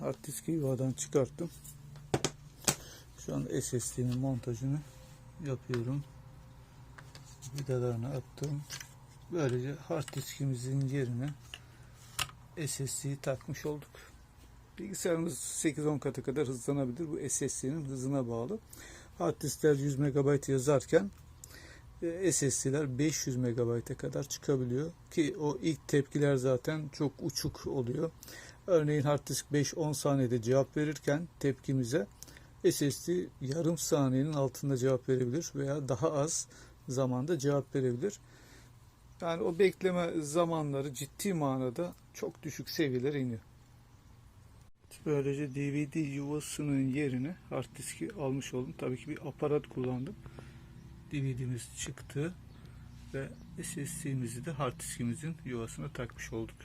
hard diski yuvadan çıkarttım. Şu an SSD'nin montajını yapıyorum. Vidalarını attım. Böylece hard diskimizin yerine SSD'yi takmış olduk. Bilgisayarımız 8-10 katı kadar hızlanabilir. Bu SSD'nin hızına bağlı. Hard diskler 100 MB yazarken SSD'ler 500 MB'e kadar çıkabiliyor. Ki o ilk tepkiler zaten çok uçuk oluyor. Örneğin hard disk 5-10 saniyede cevap verirken tepkimize SSD yarım saniyenin altında cevap verebilir veya daha az zamanda cevap verebilir. Yani o bekleme zamanları ciddi manada çok düşük seviyelere iniyor. Böylece DVD yuvasının yerine hard diski almış oldum. Tabii ki bir aparat kullandım. DVD'miz çıktı ve SSD'mizi de hard diskimizin yuvasına takmış olduk.